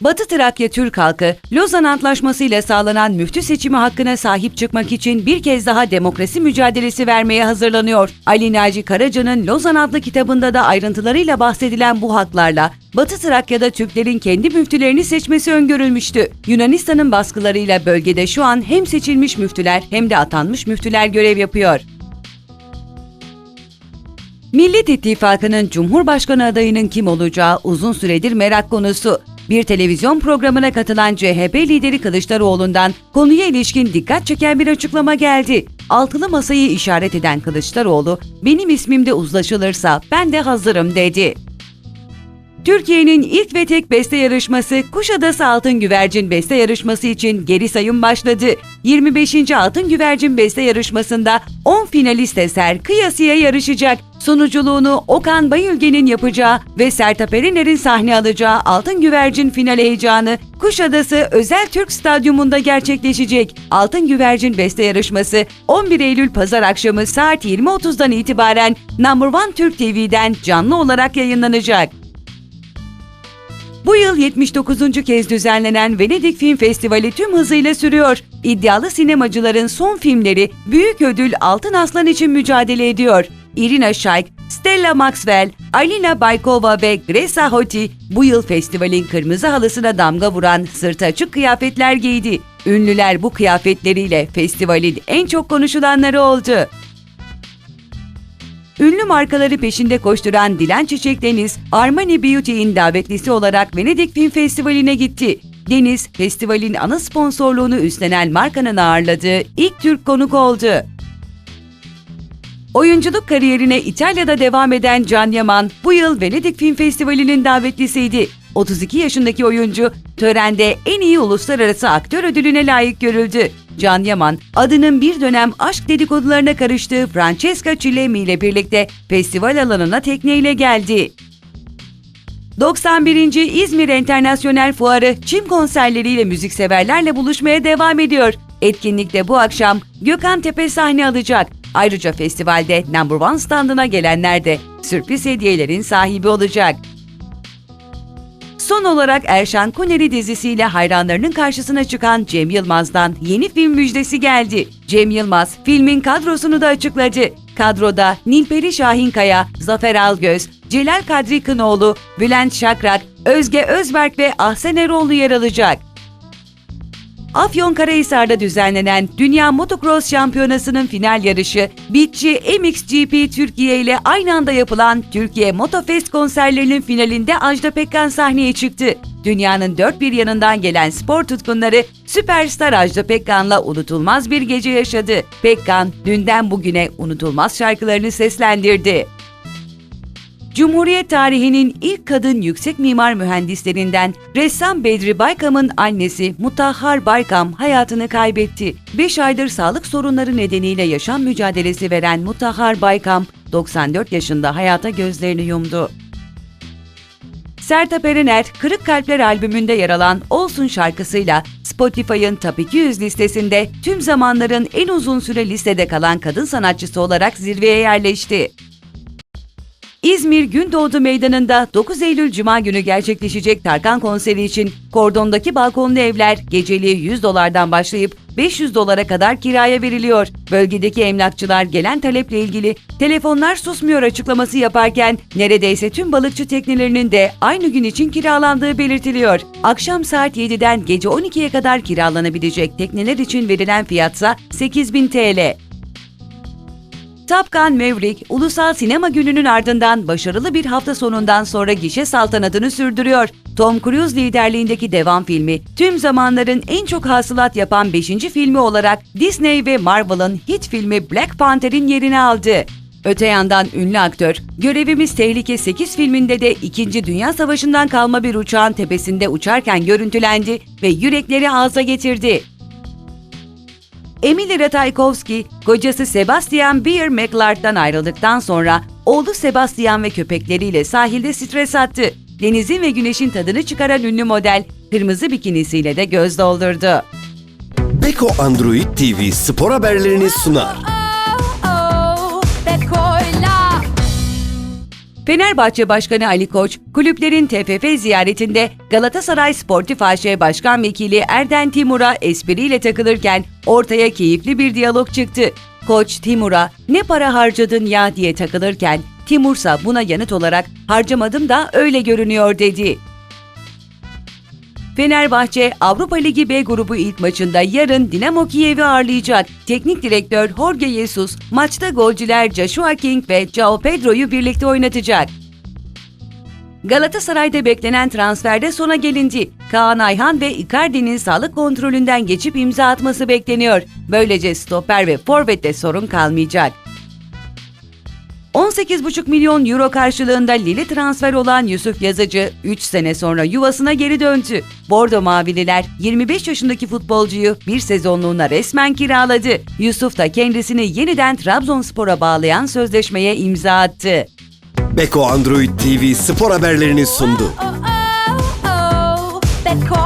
Batı Trakya Türk halkı, Lozan Antlaşması ile sağlanan müftü seçimi hakkına sahip çıkmak için bir kez daha demokrasi mücadelesi vermeye hazırlanıyor. Ali Naci Karaca'nın Lozan adlı kitabında da ayrıntılarıyla bahsedilen bu haklarla Batı Trakya'da Türklerin kendi müftülerini seçmesi öngörülmüştü. Yunanistan'ın baskılarıyla bölgede şu an hem seçilmiş müftüler hem de atanmış müftüler görev yapıyor. Millet İttifakı'nın Cumhurbaşkanı adayının kim olacağı uzun süredir merak konusu. Bir televizyon programına katılan CHP lideri Kılıçdaroğlu'ndan konuya ilişkin dikkat çeken bir açıklama geldi. Altılı masayı işaret eden Kılıçdaroğlu, benim ismimde uzlaşılırsa ben de hazırım dedi. Türkiye'nin ilk ve tek beste yarışması Kuşadası Altın Güvercin Beste Yarışması için geri sayım başladı. 25. Altın Güvercin Beste Yarışması'nda 10 finalist eser kıyasıya yarışacak. Sunuculuğunu Okan Bayülgen'in yapacağı ve Sertab Erener'in sahne alacağı Altın Güvercin final heyecanı Kuşadası Özel Türk Stadyumunda gerçekleşecek. Altın Güvercin Beste Yarışması 11 Eylül Pazar akşamı saat 20.30'dan itibaren Number One Türk TV'den canlı olarak yayınlanacak. Bu yıl 79. kez düzenlenen Venedik Film Festivali tüm hızıyla sürüyor. İddialı sinemacıların son filmleri Büyük Ödül Altın Aslan için mücadele ediyor. Irina Shayk, Stella Maxwell, Alina Baykova ve Gresa Hoti bu yıl festivalin kırmızı halısına damga vuran sırtı açık kıyafetler giydi. Ünlüler bu kıyafetleriyle festivalin en çok konuşulanları oldu. Ünlü markaları peşinde koşturan Dilan Çiçek Deniz, Armani Beauty'in davetlisi olarak Venedik Film Festivali'ne gitti. Deniz, festivalin ana sponsorluğunu üstlenen markanın ağırladığı ilk Türk konuk oldu. Oyunculuk kariyerine İtalya'da devam eden Can Yaman, bu yıl Venedik Film Festivali'nin davetlisiydi. 32 yaşındaki oyuncu, törende en iyi uluslararası aktör ödülüne layık görüldü. Can Yaman, adının bir dönem aşk dedikodularına karıştığı Francesca Chilemi ile birlikte festival alanına tekneyle geldi. 91. İzmir Enternasyonel Fuarı çim konserleriyle müzikseverlerle buluşmaya devam ediyor. Etkinlikte bu akşam Gökhan Tepe sahne alacak. Ayrıca festivalde Number One standına gelenler de sürpriz hediyelerin sahibi olacak. Son olarak Erşan Kuneri dizisiyle hayranlarının karşısına çıkan Cem Yılmaz'dan yeni film müjdesi geldi. Cem Yılmaz filmin kadrosunu da açıkladı. Kadroda Nilperi Şahinkaya, Zafer Algöz, Celal Kadri Kınoğlu, Bülent Şakrak, Özge Özberk ve Ahsen Eroğlu yer alacak. Afyonkarahisar'da düzenlenen Dünya Motocross Şampiyonası'nın final yarışı, Bitçi MXGP Türkiye ile aynı anda yapılan Türkiye Motofest konserlerinin finalinde Ajda Pekkan sahneye çıktı. Dünyanın dört bir yanından gelen spor tutkunları süperstar Ajda Pekkan'la unutulmaz bir gece yaşadı. Pekkan dünden bugüne unutulmaz şarkılarını seslendirdi. Cumhuriyet tarihinin ilk kadın yüksek mimar mühendislerinden ressam Bedri Baykam'ın annesi Mutahhar Baykam hayatını kaybetti. 5 aydır sağlık sorunları nedeniyle yaşam mücadelesi veren Mutahhar Baykam 94 yaşında hayata gözlerini yumdu. Sertab Erener, Kırık Kalpler albümünde yer alan Olsun şarkısıyla Spotify'ın Top 200 listesinde tüm zamanların en uzun süre listede kalan kadın sanatçısı olarak zirveye yerleşti. İzmir Gündoğdu Meydanı'nda 9 Eylül Cuma günü gerçekleşecek Tarkan konseri için kordondaki balkonlu evler geceliği 100 dolardan başlayıp 500 dolara kadar kiraya veriliyor. Bölgedeki emlakçılar gelen taleple ilgili telefonlar susmuyor açıklaması yaparken neredeyse tüm balıkçı teknelerinin de aynı gün için kiralandığı belirtiliyor. Akşam saat 7'den gece 12'ye kadar kiralanabilecek tekneler için verilen fiyatsa 8000 TL. Top Gun Maverick, Ulusal Sinema Günü'nün ardından başarılı bir hafta sonundan sonra gişe saltanatını sürdürüyor. Tom Cruise liderliğindeki devam filmi, tüm zamanların en çok hasılat yapan 5. filmi olarak Disney ve Marvel'ın hit filmi Black Panther'in yerini aldı. Öte yandan ünlü aktör, Görevimiz Tehlike 8 filminde de 2. Dünya Savaşı'ndan kalma bir uçağın tepesinde uçarken görüntülendi ve yürekleri ağza getirdi. Emily Ratajkowski, kocası Sebastian Beer McLeod'dan ayrıldıktan sonra oğlu Sebastian ve köpekleriyle sahilde stres attı. Denizin ve güneşin tadını çıkaran ünlü model, kırmızı bikinisiyle de göz doldurdu. Beko Android TV spor haberlerini sunar. Fenerbahçe Başkanı Ali Koç, kulüplerin TFF ziyaretinde Galatasaray Sportif AŞ Başkan Vekili Erden Timur'a espriyle takılırken ortaya keyifli bir diyalog çıktı. Koç Timur'a ne para harcadın ya diye takılırken Timursa buna yanıt olarak harcamadım da öyle görünüyor dedi. Fenerbahçe Avrupa Ligi B grubu ilk maçında yarın Dinamo Kiev'i ağırlayacak. Teknik direktör Jorge Jesus maçta golcüler Joshua King ve Joao Pedro'yu birlikte oynatacak. Galatasaray'da beklenen transferde sona gelindi. Kaan Ayhan ve Icardi'nin sağlık kontrolünden geçip imza atması bekleniyor. Böylece stoper ve forvette sorun kalmayacak. 18,5 milyon euro karşılığında Lille transfer olan Yusuf Yazıcı 3 sene sonra yuvasına geri döndü. Bordo Mavililer 25 yaşındaki futbolcuyu bir sezonluğuna resmen kiraladı. Yusuf da kendisini yeniden Trabzonspor'a bağlayan sözleşmeye imza attı. Beko Android TV spor haberlerini sundu. Oh, oh, oh, oh, oh. Beko.